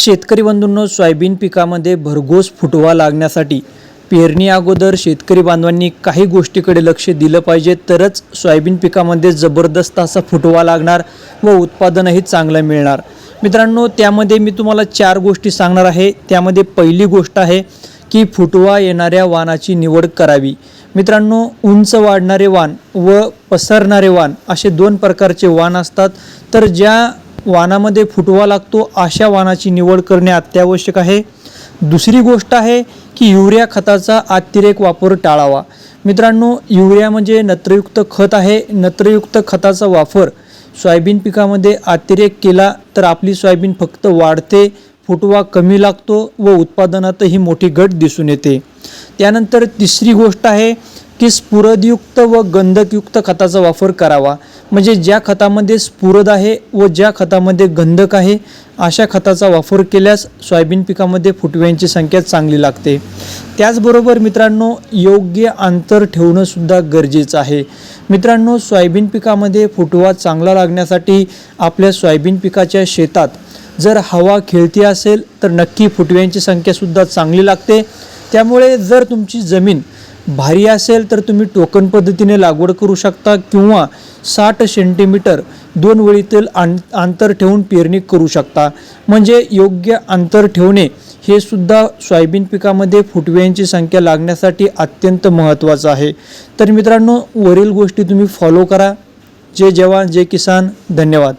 शेतकरी बंधूंनो सोयाबीन पिकामध्ये भरघोस फुटवा लागण्यासाठी पेरणी अगोदर शेतकरी बांधवांनी काही गोष्टीकडे लक्ष दिलं पाहिजे. तरच सोयाबीन पिकामध्ये जबरदस्त असा फुटवा लागणार व उत्पादनही चांगलं मिळणार. मित्रांनो त्यामध्ये मी तुम्हाला चार गोष्टी सांगणार आहे. त्यामध्ये पहिली गोष्ट आहे की फुटवा येणाऱ्या वाणाची निवड करावी. मित्रांनो उंच वाढणारे वाण व पसरणारे वाण असे दोन प्रकारचे वाण असतात. तर ज्या वाणामध्ये फुटवा लागतो अशा वाणाची निवड करणे अत्यावश्यक आहे. दुसरी गोष्ट आहे की युरिया खताचा अतिरेक वापर टाळावा. मित्रांनो युरिया म्हणजे नत्रयुक्त खत आहे. नत्रयुक्त खताचा वापर सोयाबीन पिकामध्ये अतिरेक केला तर आपली सोयाबीन फक्त वाढते फुटवा कमी लागतो व उत्पादनातही मोठी घट दिसून येते. त्यानंतर तिसरी गोष्ट आहे की स्फुरदयुक्त व गंधकयुक्त खताचा वापर करावा. म्हणजे ज्या खतामध्ये स्फुरद आहे व ज्या खतामध्ये गंधक आहे अशा खताचा वापर केल्यास सोयाबीन पिकामध्ये फुटव्यांची संख्या चांगली लागते. त्याचबरोबर मित्रांनो योग्य अंतर ठेवणंसुद्धा गरजेचं आहे. मित्रांनो सोयाबीन पिकामध्ये फुटवा चांगला लागण्यासाठी आपल्या सोयाबीन पिकाच्या शेतात जर हवा खेळती असेल तर नक्की फुटव्यांची संख्यासुद्धा चांगली लागते. त्यामुळे जर तुमची जमीन भारी असेल तर तुम्ही टोकन पद्धतीने लागवड करू शकता किंवा साठ सेंटीमीटर दोन वळीतील आं अंतर ठेवून पेरणी करू शकता. म्हणजे योग्य अंतर ठेवणे हे सुद्धा सोयाबीन पिकामध्ये फुटव्यांची संख्या लागण्यासाठी अत्यंत महत्त्वाचं आहे. तर मित्रांनो वरील गोष्टी तुम्ही फॉलो करा. जे जवान जे किसान. धन्यवाद.